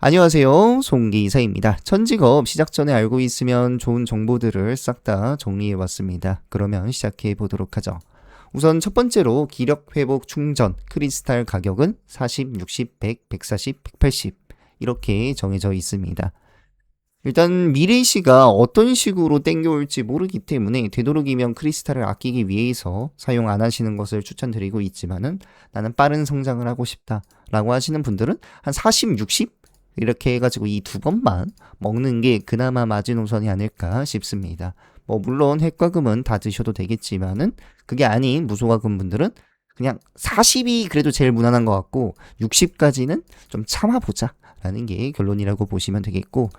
안녕하세요. 송기사입니다. 천직업 시작 전에 알고 있으면 좋은 정보들을 싹 다 정리해 왔습니다. 그러면 시작해 보도록 하죠. 우선 첫 번째로 기력 회복 충전 크리스탈 가격은 40, 60, 100, 140, 180 이렇게 정해져 있습니다. 일단 미래 씨가 어떤 식으로 땡겨올지 모르기 때문에 되도록이면 크리스탈을 아끼기 위해서 사용 안 하시는 것을 추천드리고 있지만은 나는 빠른 성장을 하고 싶다 라고 하시는 분들은 한 40, 60 이렇게 해가지고 이 두 번만 먹는 게 그나마 마지노선이 아닐까 싶습니다. 뭐 물론 핵과금은 다 드셔도 되겠지만은 그게 아닌 무소과금 분들은 그냥 40이 그래도 제일 무난한 것 같고 60까지는 좀 참아보자 라는 게 결론이라고 보시면 되겠고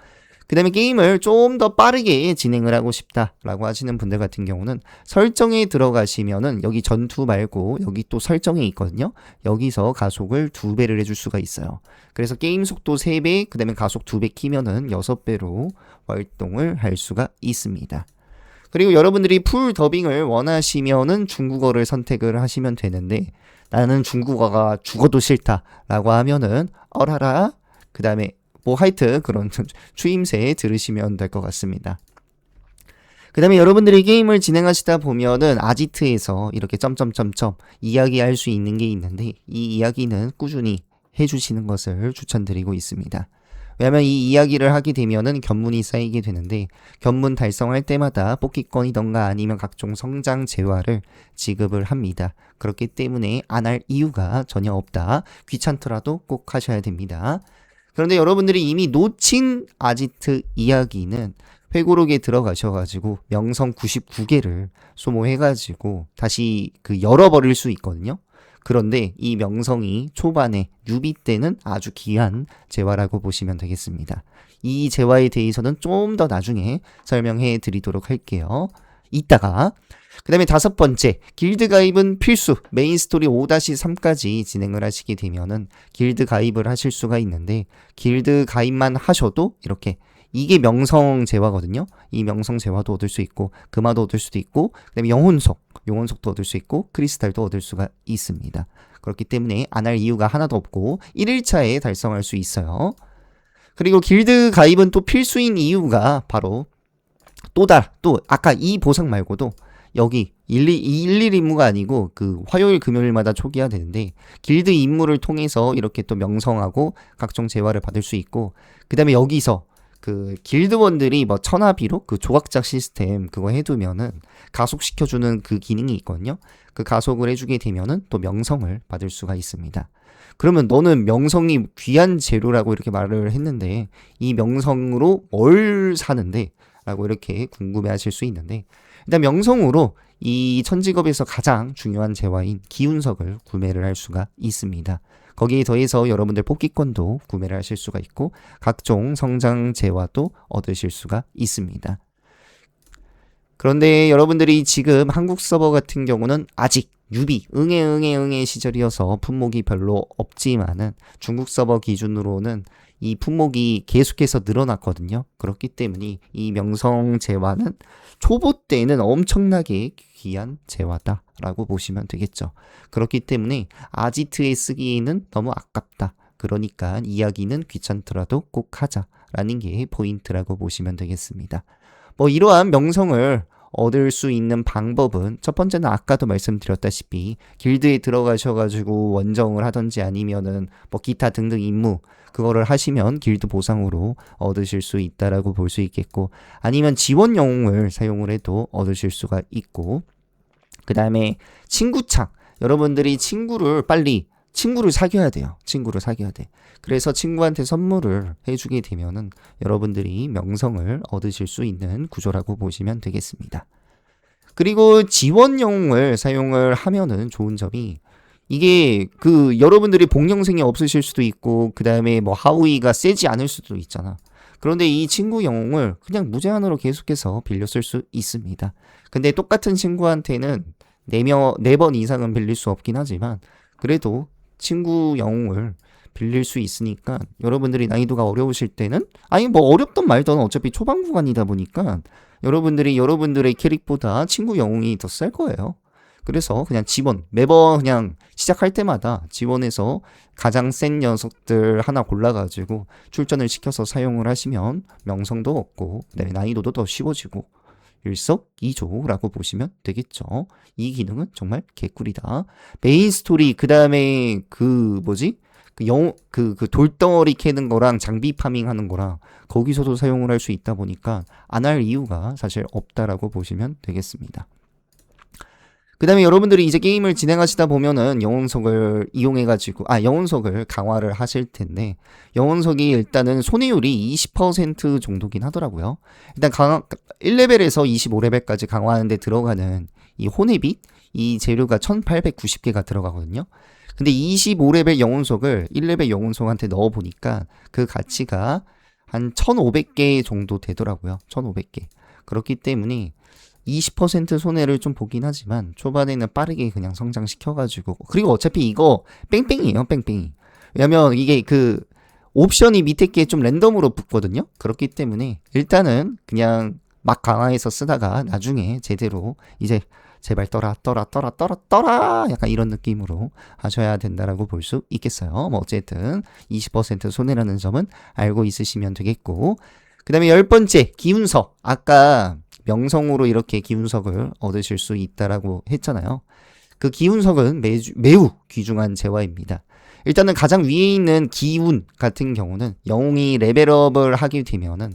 그 다음에 게임을 좀 더 빠르게 진행을 하고 싶다라고 하시는 분들 같은 경우는 설정에 들어가시면은 여기 전투 말고 여기 또 설정에 있거든요. 여기서 가속을 두 배를 해줄 수가 있어요. 그래서 게임 속도 3배, 그 다음에 가속 2배 키면은 6배로 활동을 할 수가 있습니다. 그리고 여러분들이 풀 더빙을 원하시면은 중국어를 선택을 하시면 되는데 나는 중국어가 죽어도 싫다라고 하면은 어라라 그 다음에 뭐 하여튼 그런 추임새 들으시면 될 것 같습니다. 그 다음에 여러분들이 게임을 진행하시다 보면은 아지트에서 이렇게 점점점점 이야기할 수 있는 게 있는데 이 이야기는 꾸준히 해주시는 것을 추천드리고 있습니다. 왜냐하면 이 이야기를 하게 되면은 견문이 쌓이게 되는데 견문 달성할 때마다 뽑기권이던가 아니면 각종 성장 재화를 지급을 합니다. 그렇기 때문에 안 할 이유가 전혀 없다. 귀찮더라도 꼭 하셔야 됩니다. 그런데 여러분들이 이미 놓친 아지트 이야기는 회고록에 들어가셔가지고 명성 99개를 소모해가지고 다시 그 열어버릴 수 있거든요. 그런데 이 명성이 초반에 유비 때는 아주 귀한 재화라고 보시면 되겠습니다. 이 재화에 대해서는 좀 더 나중에 설명해 드리도록 할게요. 이따가 그 다음에 다섯 번째, 길드 가입은 필수. 메인 스토리 5-3까지 진행을 하시게 되면은 길드 가입을 하실 수가 있는데, 길드 가입만 하셔도 이렇게 이게 명성 재화거든요. 이 명성 재화도 얻을 수 있고, 금화도 얻을 수도 있고, 그 다음에 영혼석, 영혼석도 얻을 수 있고, 크리스탈도 얻을 수가 있습니다. 그렇기 때문에 안 할 이유가 하나도 없고, 1일차에 달성할 수 있어요. 그리고 길드 가입은 또 필수인 이유가 바로 또다, 또 아까 이 보상 말고도 여기 일일, 일일 임무가 아니고 그 화요일 금요일마다 초기화 되는데 길드 임무를 통해서 이렇게 또 명성하고 각종 재화를 받을 수 있고 그 다음에 여기서 그 길드원들이 뭐 천하비로 그 조각작 시스템 그거 해두면은 가속시켜주는 그 기능이 있거든요. 그 가속을 해주게 되면은 또 명성을 받을 수가 있습니다. 그러면 너는 명성이 귀한 재료라고 이렇게 말을 했는데 이 명성으로 뭘 사는데? 라고 이렇게 궁금해 하실 수 있는데 일단 명성으로 이 천직업에서 가장 중요한 재화인 기운석을 구매를 할 수가 있습니다. 거기에 더해서 여러분들 뽑기권도 구매를 하실 수가 있고 각종 성장 재화도 얻으실 수가 있습니다. 그런데 여러분들이 지금 한국 서버 같은 경우는 아직 유비 응애 응애 응애 시절이어서 품목이 별로 없지만은 중국 서버 기준으로는 이 품목이 계속해서 늘어났거든요. 그렇기 때문에 이 명성 재화는 초보 때는 엄청나게 귀한 재화다 라고 보시면 되겠죠. 그렇기 때문에 아지트에 쓰기에는 너무 아깝다. 그러니까 이야기는 귀찮더라도 꼭 하자 라는 게 포인트라고 보시면 되겠습니다. 뭐 이러한 명성을 얻을 수 있는 방법은 첫 번째는 아까도 말씀드렸다시피 길드에 들어가셔가지고 원정을 하던지 아니면은 뭐 기타 등등 임무 그거를 하시면 길드 보상으로 얻으실 수 있다라고 볼 수 있겠고 아니면 지원 영웅을 사용을 해도 얻으실 수가 있고 그 다음에 친구창. 여러분들이 친구를 빨리 친구를 사귀어야 돼요. 친구를 사귀어야 돼. 그래서 친구한테 선물을 해주게 되면은 여러분들이 명성을 얻으실 수 있는 구조라고 보시면 되겠습니다. 그리고 지원 영웅을 사용을 하면은 좋은 점이 이게 그 여러분들이 복영생이 없으실 수도 있고 그 다음에 뭐 하우이가 세지 않을 수도 있잖아. 그런데 이 친구 영웅을 그냥 무제한으로 계속해서 빌려 쓸 수 있습니다. 근데 똑같은 친구한테는 네명 네번 이상은 빌릴 수 없긴 하지만 그래도 친구 영웅을 빌릴 수 있으니까 여러분들이 난이도가 어려우실 때는 아니 뭐 어렵던 말던 어차피 초반 구간이다 보니까 여러분들이 여러분들의 캐릭보다 친구 영웅이 더쌀 거예요. 그래서 그냥 지원 매번 그냥 시작할 때마다 지원해서 가장 센 녀석들 하나 골라가지고 출전을 시켜서 사용을 하시면 명성도 얻고 그다음에 난이도도 더 쉬워지고 일석이조라고 보시면 되겠죠. 이 기능은 정말 개꿀이다. 메인 스토리 그 다음에 그 뭐지? 그 영, 그, 그 돌덩어리 캐는 거랑 장비 파밍 하는 거랑 거기서도 사용을 할 수 있다 보니까 안 할 이유가 사실 없다라고 보시면 되겠습니다. 그 다음에 여러분들이 이제 게임을 진행하시다 보면은 영혼석을 이용해가지고, 아, 영혼석을 강화를 하실 텐데, 영혼석이 일단은 손해율이 20% 정도긴 하더라고요. 일단 강화, 1레벨에서 25레벨까지 강화하는데 들어가는 이 혼해빛, 이 재료가 1890개가 들어가거든요. 근데 25레벨 영혼석을 1레벨 영혼석한테 넣어보니까 그 가치가 한 1500개 정도 되더라고요. 1500개. 그렇기 때문에 20% 손해를 좀 보긴 하지만 초반에는 빠르게 그냥 성장시켜가지고. 그리고 어차피 이거 뺑뺑이에요 뺑뺑이. 왜냐면 이게 그 옵션이 밑에 게 좀 랜덤으로 붙거든요? 그렇기 때문에 일단은 그냥 막 강화해서 쓰다가 나중에 제대로 이제 제발 떠라 떠라 떠라 떠라 떠라 약간 이런 느낌으로 하셔야 된다라고 볼 수 있겠어요. 뭐 어쨌든 20% 손해라는 점은 알고 있으시면 되겠고. 그 다음에 열 번째 기운석 아까 명성으로 이렇게 기운석을 얻으실 수 있다라고 했잖아요. 그 기운석은 매주, 매우 귀중한 재화입니다. 일단은 가장 위에 있는 기운 같은 경우는 영웅이 레벨업을 하게 되면은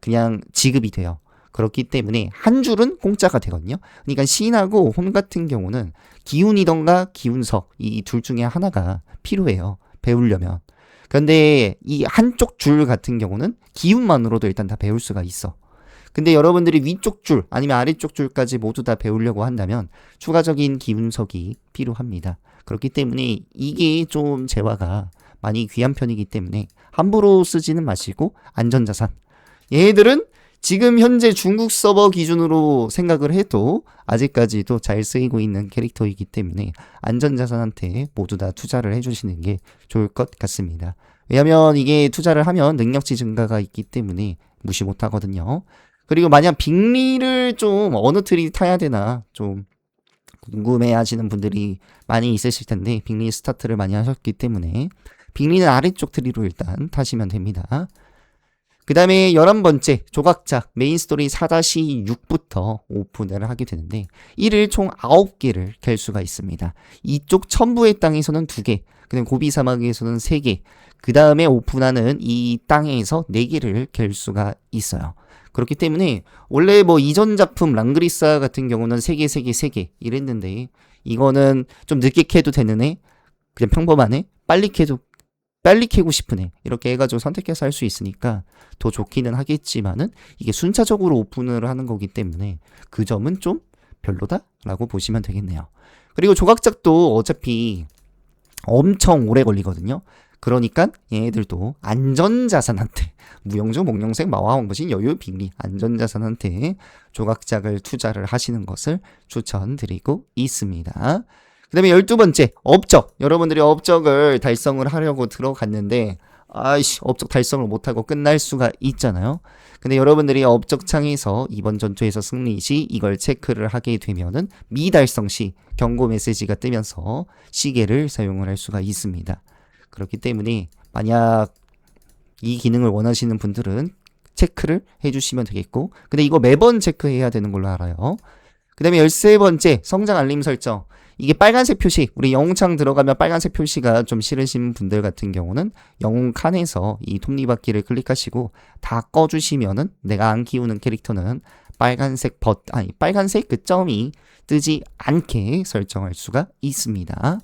그냥 지급이 돼요. 그렇기 때문에 한 줄은 공짜가 되거든요. 그러니까 신하고 혼 같은 경우는 기운이던가 기운석 이 둘 중에 하나가 필요해요. 배우려면. 그런데 이 한쪽 줄 같은 경우는 기운만으로도 일단 다 배울 수가 있어. 근데 여러분들이 위쪽 줄 아니면 아래쪽 줄까지 모두 다 배우려고 한다면 추가적인 기운석이 필요합니다. 그렇기 때문에 이게 좀 재화가 많이 귀한 편이기 때문에 함부로 쓰지는 마시고 안전자산. 얘들은 지금 현재 중국 서버 기준으로 생각을 해도 아직까지도 잘 쓰이고 있는 캐릭터이기 때문에 안전자산한테 모두 다 투자를 해주시는 게 좋을 것 같습니다. 왜냐하면 이게 투자를 하면 능력치 증가가 있기 때문에 무시 못하거든요. 그리고 만약 빅리를 좀 어느 트리 타야 되나 좀 궁금해 하시는 분들이 많이 있으실 텐데 빅리 스타트를 많이 하셨기 때문에 빅리는 아래쪽 트리로 일단 타시면 됩니다. 그 다음에 11번째 조각작 메인 스토리 4-6부터 오픈을 하게 되는데 1일 총 9개를 갤 수가 있습니다. 이쪽 첨부의 땅에서는 2개, 그다음 고비 사막에서는 3개, 그 다음에 오픈하는 이 땅에서 4개를 갤 수가 있어요. 그렇기 때문에 원래 뭐 이전 작품 랑그리사 같은 경우는 3개, 3개, 3개 이랬는데 이거는 좀 늦게 캐도 되는 애, 그냥 평범한 애, 빨리 캐도 빨리 캐고 싶은 애 이렇게 해가지고 선택해서 할 수 있으니까 더 좋기는 하겠지만은 이게 순차적으로 오픈을 하는 거기 때문에 그 점은 좀 별로다라고 보시면 되겠네요. 그리고 조각작도 어차피 엄청 오래 걸리거든요. 그러니까 얘네들도 안전자산한테 무용주 목룡색 마화홍보신 여유 빅리 안전자산한테 조각작을 투자를 하시는 것을 추천드리고 있습니다. 그 다음에 열두 번째 업적 여러분들이 업적을 달성을 하려고 들어갔는데 아이씨 업적 달성을 못하고 끝날 수가 있잖아요. 근데 여러분들이 업적 창에서 이번 전투에서 승리 시 이걸 체크를 하게 되면은 미달성 시 경고 메시지가 뜨면서 시계를 사용을 할 수가 있습니다. 그렇기 때문에 만약 이 기능을 원하시는 분들은 체크를 해주시면 되겠고 근데 이거 매번 체크해야 되는 걸로 알아요. 그 다음에 열세 번째 성장 알림 설정 이게 빨간색 표시 우리 영웅창 들어가면 빨간색 표시가 좀 싫으신 분들 같은 경우는 영웅 칸에서 이 톱니바퀴를 클릭하시고 다 꺼주시면은 내가 안 키우는 캐릭터는 빨간색 버 아니 빨간색 그 점이 뜨지 않게 설정할 수가 있습니다.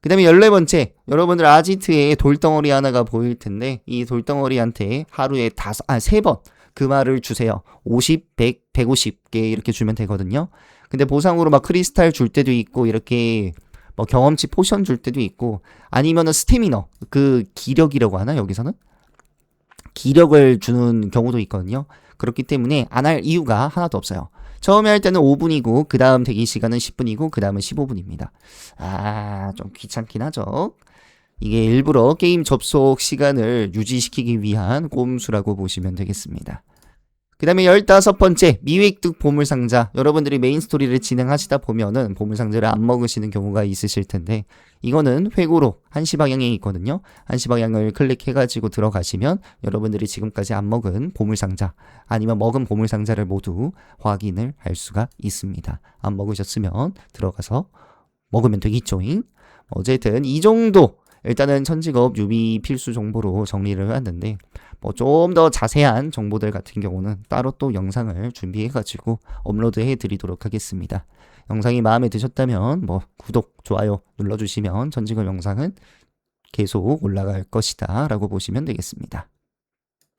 그 다음에 열네 번째, 여러분들 아지트에 돌덩어리 하나가 보일 텐데, 이 돌덩어리한테 하루에 다섯, 아, 세 번, 그 말을 주세요. 50, 100, 150개 이렇게 주면 되거든요. 근데 보상으로 막 크리스탈 줄 때도 있고, 이렇게 뭐 경험치 포션 줄 때도 있고, 아니면은 스태미너, 그 기력이라고 하나, 여기서는? 기력을 주는 경우도 있거든요. 그렇기 때문에 안 할 이유가 하나도 없어요. 처음에 할 때는 5분이고 그 다음 대기 시간은 10분이고 그 다음은 15분입니다. 아, 좀 귀찮긴 하죠. 이게 일부러 게임 접속 시간을 유지시키기 위한 꼼수라고 보시면 되겠습니다. 그 다음에 열다섯 번째, 미획득 보물상자. 여러분들이 메인 스토리를 진행하시다 보면은 보물상자를 안 먹으시는 경우가 있으실 텐데, 이거는 회고로 한시 방향에 있거든요. 한시 방향을 클릭해 가지고 들어가시면 여러분들이 지금까지 안 먹은 보물상자, 아니면 먹은 보물상자를 모두 확인을 할 수가 있습니다. 안 먹으셨으면 들어가서 먹으면 되겠죠잉? 어쨌든 이 정도 일단은 천직업 유비 필수 정보로 정리를 해왔는데 뭐 좀 더 자세한 정보들 같은 경우는 따로 또 영상을 준비해가지고 업로드해 드리도록 하겠습니다. 영상이 마음에 드셨다면 뭐 구독, 좋아요 눌러주시면 천직업 영상은 계속 올라갈 것이다 라고 보시면 되겠습니다.